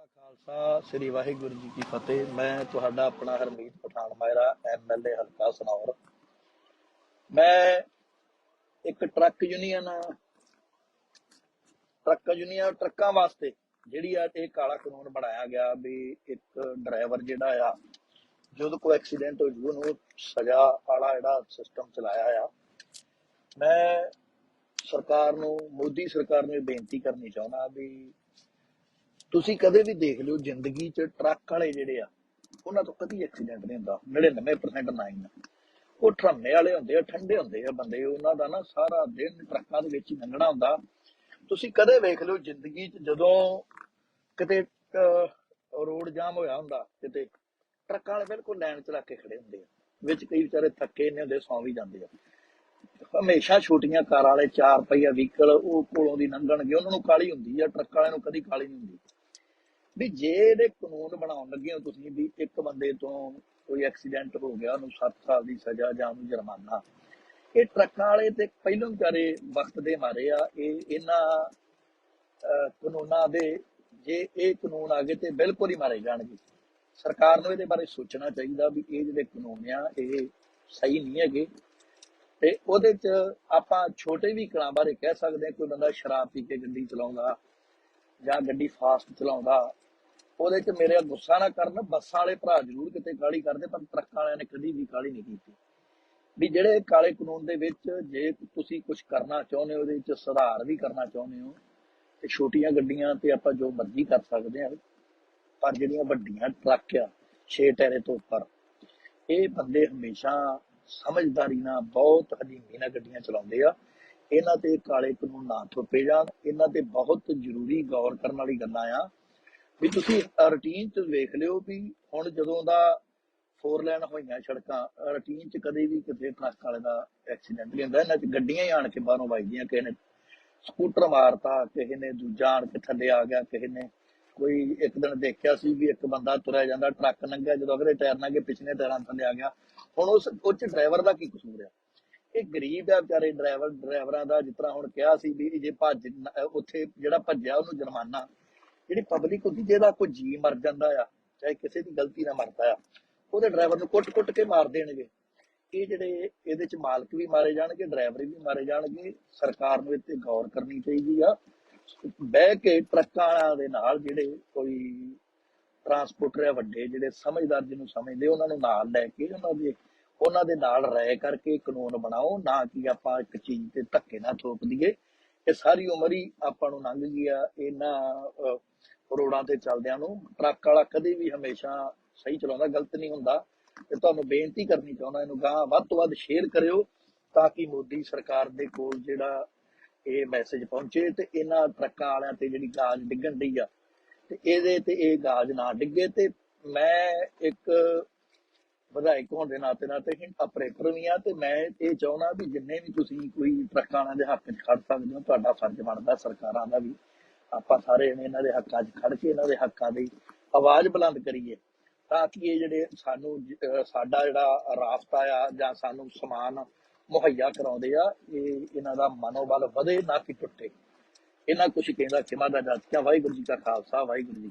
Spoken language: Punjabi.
ਕਾ ਖਾਲਸਾ, ਸ੍ਰੀ ਵਾਹਿਗੁਰੂ ਜੀ ਕੀ ਫਤਿਹ। ਮੈਂ ਤੁਹਾਡਾ ਆਪਣਾ ਹਰਮੀਤ ਪਠਾਨ ਮਾਇਰਾ ਐਮਐਲਏ ਹਲਕਾ ਸਨੌਰ। ਮੈਂ ਇੱਕ ਟਰੱਕ ਯੂਨੀਅਨ ਟਰੱਕ ਯੂਨੀਅਨ ਟਰੱਕਾਂ ਵਾਸਤੇ ਜਿਹੜੀ ਆ ਇਹ ਕਾਲਾ ਕਾਨੂੰਨ ਬਣਾਇਆ ਗਿਆ ਵੀ ਇੱਕ ਡਰਾਈਵਰ ਜਿਹੜਾ ਆ, ਜਦੋਂ ਕੋਈ ਐਕਸੀਡੈਂਟ ਹੋ ਜੂ, ਉਹਨੂੰ ਸਜ਼ਾ ਵਾਲਾ ਜਿਹੜਾ ਸਿਸਟਮ ਚਲਾਇਆ ਆ। ਮੈਂ ਸਰਕਾਰ ਨੂੰ, ਮੋਦੀ ਸਰਕਾਰ ਨੂੰ ਇਹ ਬੇਨਤੀ ਕਰਨੀ ਚਾਹੁੰਦਾ ਵੀ ਤੁਸੀਂ ਕਦੇ ਵੀ ਦੇਖ ਲਿਓ, ਜ਼ਿੰਦਗੀ 'ਚ ਟਰੱਕ ਵਾਲੇ ਜਿਹੜੇ ਆ, ਉਹਨਾਂ ਤੋਂ ਕਦੀ ਐਕਸੀਡੈਂਟ ਨਹੀਂ ਹੁੰਦਾ। 99% ਨਹੀਂ ਉਹ ਠਰਮੇ ਵਾਲੇ ਹੁੰਦੇ ਆ, ਠੰਡੇ ਹੁੰਦੇ ਆ ਬੰਦੇ। ਉਹਨਾਂ ਦਾ ਨਾ ਸਾਰਾ ਦਿਨ ਟਰੱਕਾਂ ਦੇ ਵਿੱਚ ਹੀ ਲੰਘਣਾ ਹੁੰਦਾ। ਤੁਸੀਂ ਕਦੇ ਵੇਖ ਲਿਓ, ਜ਼ਿੰਦਗੀ 'ਚ ਜਦੋਂ ਕਿਤੇ ਰੋਡ ਜਾਮ ਹੋਇਆ ਹੁੰਦਾ, ਕਿਤੇ ਟਰੱਕਾਂ ਵਾਲੇ ਬਿਲਕੁਲ ਲਾਈਨ 'ਚ ਲੱਗ ਕੇ ਖੜੇ ਹੁੰਦੇ ਆ। ਵਿੱਚ ਕਈ ਵਿਚਾਰੇ ਥੱਕੇ ਨੇ ਹੁੰਦੇ, ਸੌਂ ਵੀ ਜਾਂਦੇ ਆ। ਹਮੇਸ਼ਾ ਛੋਟੀਆਂ ਕਾਰਾਂ ਵਾਲੇ ਚਾਰ ਪਹੀਆ ਵਹੀਕਲ ਉਹ ਕੋਲੋਂ ਦੀ ਲੰਘਣਗੇ। ਉਹਨਾਂ ਨੂੰ ਕਾਲੀ ਹੁੰਦੀ ਆ, ਟਰੱਕ ਵਾਲਿਆਂ ਨੂੰ ਕਦੀ ਕਾਲੀ ਨਹੀਂ ਹੁੰਦੀ। ਵੀ ਜੇ ਇਹਦੇ ਕਾਨੂੰਨ ਬਣਾਉਣ ਲੱਗੇ ਹੋ ਤੁਸੀਂ ਵੀ ਇੱਕ ਬੰਦੇ ਤੋਂ ਕੋਈ ਐਕਸੀਡੈਂਟ ਹੋ ਗਿਆ, ਉਹਨੂੰ 7 ਸਾਲ ਦੀ ਸਜ਼ਾ ਜਾਂ ਉਹਨੂੰ ਜੁਰਮਾਨਾ। ਇਹ ਟਰੱਕਾਂ ਵਾਲੇ ਤੇ ਪਹਿਲੋਂ ਵਿਚਾਰੇ ਵਕਤ ਦੇ ਮਾਰੇ ਆ, ਇਹ ਇਹਨਾਂ ਕਾਨੂੰਨਾਂ ਦੇ, ਜੇ ਇਹ ਕਾਨੂੰਨ ਆ ਗਏ ਤੇ ਬਿਲਕੁਲ ਹੀ ਮਾਰੇ ਜਾਣਗੇ। ਸਰਕਾਰ ਨੂੰ ਇਹਦੇ ਬਾਰੇ ਸੋਚਣਾ ਚਾਹੀਦਾ ਵੀ ਇਹ ਜਿਹੜੇ ਕਾਨੂੰਨ ਆ, ਇਹ ਸਹੀ ਨਹੀਂ ਹੈਗੇ। ਤੇ ਉਹਦੇ ਚ ਆਪਾਂ ਛੋਟੇ ਵੀ ਕਲਾਂ ਬਾਰੇ ਕਹਿ ਸਕਦੇ ਹਾਂ, ਕੋਈ ਬੰਦਾ ਸ਼ਰਾਬ ਪੀ ਕੇ ਗੱਡੀ ਚਲਾਉਂਦਾ ਜਾਂ ਗੱਡੀ ਫਾਸਟ ਚਲਾਉਂਦਾ ਉਹਦੇ ਚ ਮੇਰੇ ਗੁੱਸਾ ਨਾ ਕਰਨ, ਬੱਸਾਂ ਵਾਲੇ ਭਰਾ ਜ਼ਰੂਰ ਕਿਤੇ ਕਾਲੀ ਕਰਦੇ, ਪਰ ਟਰੱਕਾਂ ਵਾਲਿਆਂ ਨੇ ਕਦੀ ਵੀ ਕਾਲੀ ਨਹੀਂ ਕੀਤੀ। ਵੀ ਜਿਹੜੇ ਕਾਲੇ ਕਾਨੂੰਨ ਦੇ ਵਿੱਚ ਜੇ ਤੁਸੀਂ ਕੁਝ ਕਰਨਾ ਚਾਹੁੰਦੇ ਹੋ, ਉਹਦੇ ਵਿੱਚ ਸੁਧਾਰ ਵੀ ਕਰਨਾ ਚਾਹੁੰਦੇ ਹੋ, ਤੇ ਛੋਟੀਆਂ ਗੱਡੀਆਂ ਤੇ ਆਪਾਂ ਜੋ ਮਰਜ਼ੀ ਕਰ ਸਕਦੇ ਹਾਂ, ਪਰ ਜਿਹੜੀਆਂ ਵੱਡੀਆਂ ਟਰੱਕ ਆ 6 ਟਾਇਰੇ ਤੋਂ ਉੱਪਰ, ਇਹ ਬੰਦੇ ਹਮੇਸ਼ਾ ਸਮਝਦਾਰੀ ਨਾਲ ਬਹੁਤ ਹਲੀਮੀ ਨਾਲ ਗੱਡੀਆਂ ਚਲਾਉਂਦੇ ਆ। ਇਹਨਾਂ ਤੇ ਕਾਲੇ ਕਾਨੂੰਨ ਨਾ ਥੋਪੇ ਜਾਣ, ਇਹਨਾਂ ਤੇ ਬਹੁਤ ਜ਼ਰੂਰੀ ਗੌਰ ਕਰਨ ਵਾਲੀ ਗੱਲਾਂ ਆ। ਵੀ ਤੁਸੀਂ ਰੂਟੀਨ ਚ ਵੇਖ ਲਿਓ ਵੀ ਹੁਣ ਜਦੋਂ ਦਾ ਫੋਰ ਲਾਈਨ ਹੋਈਆਂ ਸੜਕਾਂ ਰੂਟੀਨ ਚ ਕਦੇ ਵੀ ਕਿਤੇ ਟਰੱਕ ਵਾਲੇ ਦਾ ਐਕਸੀਡੈਂਟ ਨਹੀਂ ਹੁੰਦਾ, ਇਹਨਾਂ ਚ ਗੱਡੀਆਂ ਹੀ ਆਣ ਕੇ ਬਾਹਰੋਂ ਵੱਜਦੀਆਂ, ਕਿਸੇ ਨੇ ਸਕੂਟਰ ਮਾਰਤਾ, ਕਿਸੇ ਨੇ ਦੂਜਾ ਆਣ ਕੇ ਥੱਲੇ ਆ ਗਿਆ, ਕਿਸੇ ਨੇ ਕੋਈ ਇੱਕ ਦਿਨ ਦੇਖਿਆ ਸੀ ਵੀ ਇੱਕ ਬੰਦਾ ਤੁਰਿਆ ਜਾਂਦਾ ਟਰੱਕ ਲੰਘਿਆ, ਜਦੋਂ ਅਗਲੇ ਟਾਇਰ ਨਾਲ ਕੇ ਪਿਛਲੇ ਟਾਇਰਾਂ ਥੱਲੇ ਆ ਗਿਆ। ਹੁਣ ਉਸ, ਉਹ ਡਰਾਈਵਰ ਦਾ ਕੀ ਕਸੂਰ ਆ? ਇਹ ਗਰੀਬ ਆ ਵਿਚਾਰੇ ਡਰਾਈਵਰ ਡਰਾਈਵਰਾਂ ਦਾ ਜਿਸ ਤਰ੍ਹਾਂ ਹੁਣ ਕਿਹਾ ਸੀ ਵੀ ਜੇ ਭੱਜ ਨ- ਉੱਥੇ ਜਿਹੜਾ ਭੱਜਿਆ ਉਹਨੂੰ ਜੁਰਮਾਨਾ ਜਿਹੜੀ ਪਬਲਿਕ ਹੁੰਦੀ, ਜਿਹਦਾ ਕੋਈ ਜੀ ਮਰ ਜਾਂਦਾ ਆ, ਚਾਹੇ ਕਿਸੇ ਦੀ ਗਲਤੀ ਨਾਲ ਮਰਦਾ ਆ, ਉਹਦੇ ਡਰਾਈਵਰ ਨੂੰ ਕੁੱਟ-ਕੁੱਟ ਕੇ ਮਾਰ ਦੇਣਗੇ। ਇਹ ਜਿਹੜੇ ਇਹਦੇ ਚ ਮਾਲਕ ਵੀ ਮਾਰੇ ਜਾਣਗੇ ਡਰਾਈਵਰ ਵੀ ਮਾਰੇ ਜਾਣਗੇ। ਸਰਕਾਰ ਨੂੰ ਇੱਥੇ ਗੌਰ ਕਰਨੀ ਚਾਹੀਦੀ ਆ। ਬਹਿ ਕੇ ਟਰੱਕਾਂ ਦੇ ਨਾਲ ਜਿਹੜੇ ਕੋਈ ਟਰਾਂਸਪੋਰਟਰ ਆ, ਵੱਡੇ ਜਿਹੜੇ ਸਮਝਦਾਰ ਜਿਹਨੂੰ ਸਮਝਦੇ, ਉਹਨਾਂ ਨੂੰ ਨਾਲ ਲੈ ਕੇ ਉਹਨਾਂ ਦੇ ਉਹਨਾਂ ਦੇ ਨਾਲ ਰਹਿ ਕਰਕੇ ਕਾਨੂੰਨ ਬਣਾਓ, ਨਾ ਕਿ ਆਪਾਂ ਇੱਕ ਚੀਜ਼ ਤੇ ਧੱਕੇ ਨਾਲ ਥੋਪ ਦਈਏ। ਇਹ ਸਾਰੀ ਉਮਰ ਹੀ ਆਪਾਂ ਨੂੰ ਲੰਘ ਗਈ ਇਹਨਾਂ ਰੋਡਾਂ ਤੇ ਚੱਲਦਿਆਂ ਨੂੰ। ਟਰੱਕ ਵਾਲਾ ਕਦੇ ਵੀ ਹਮੇਸ਼ਾ ਸਹੀ ਚਲਾਉਂਦਾ, ਗਲਤ ਨਹੀਂ ਹੁੰਦਾ। ਤੇ ਤੁਹਾਨੂੰ ਬੇਨਤੀ ਕਰਨੀ ਚਾਹੁੰਦਾ, ਇਹਨੂੰ ਗਾਂ ਵੱਧ ਤੋਂ ਵੱਧ ਸ਼ੇਅਰ ਕਰਿਓ ਤਾਂ ਕਿ ਮੋਦੀ ਸਰਕਾਰ ਦੇ ਕੋਲ ਜਿਹੜਾ ਇਹ ਮੈਸੇਜ ਪਹੁੰਚੇ ਤੇ ਇਹਨਾਂ ਟਰੱਕਾਂ ਵਾਲਿਆਂ ਤੇ ਜਿਹੜੀ ਗਾਜ ਡਿੱਗਣ ਡਈ ਆ। ਤੇ ਇਹਦੇ ਤੇ ਇਹ ਗਾਜ ਨਾ ਡਿੱਗੇ ਤੇ ਮੈਂ ਇੱਕ ਵਿਧਾਇਕ ਹੋਣ ਦੇ ਨਾਤੇ ਨਾਲ ਤੇ ਆਪਰੇਟਰ ਵੀ ਆ ਤੇ ਮੈਂ ਇਹ ਚਾਹੁੰਦਾ ਵੀ ਜਿੰਨੇ ਵੀ ਤੁਸੀਂ ਕੋਈ ਟਰੱਕਾਂ ਦੇ ਹੱਕ 'ਚ ਖੜ ਸਕਦੇ ਹੋ, ਤੁਹਾਡਾ ਫਰਜ਼ ਬਣਦਾ ਸਰਕਾਰਾਂ ਦਾ ਵੀ ਆਪਾਂ ਸਾਰੇ ਇਹਨਾਂ ਦੇ ਹੱਕਾਂ 'ਚ ਖੜ ਕੇ ਇਹਨਾਂ ਦੇ ਹੱਕਾਂ ਦੀ ਆਵਾਜ਼ ਬੁਲੰਦ ਕਰੀਏ। ਤਾਂ ਕਿ ਇਹ ਜਿਹੜੇ ਸਾਨੂੰ ਸਾਡਾ ਜਿਹੜਾ ਰਾਸਤਾ ਆ ਜਾਂ ਸਾਨੂੰ ਸਮਾਨ ਮੁਹੱਈਆ ਕਰਾਉਂਦੇ ਆ, ਇਹ ਇਹਨਾਂ ਦਾ ਮਨੋਬਲ ਵਧੇ ਨਾ ਕਿ ਟੁੱਟੇ। ਇਹਨਾਂ ਕੁਝ ਕਹਿੰਦਾ ਖਿਮਾ ਦਾ ਜੱਜ ਵਾਹਿਗੁਰੂ ਜੀ ਕਾ ਖਾਲਸਾ, ਵਾਹਿਗੁਰੂ ਜੀ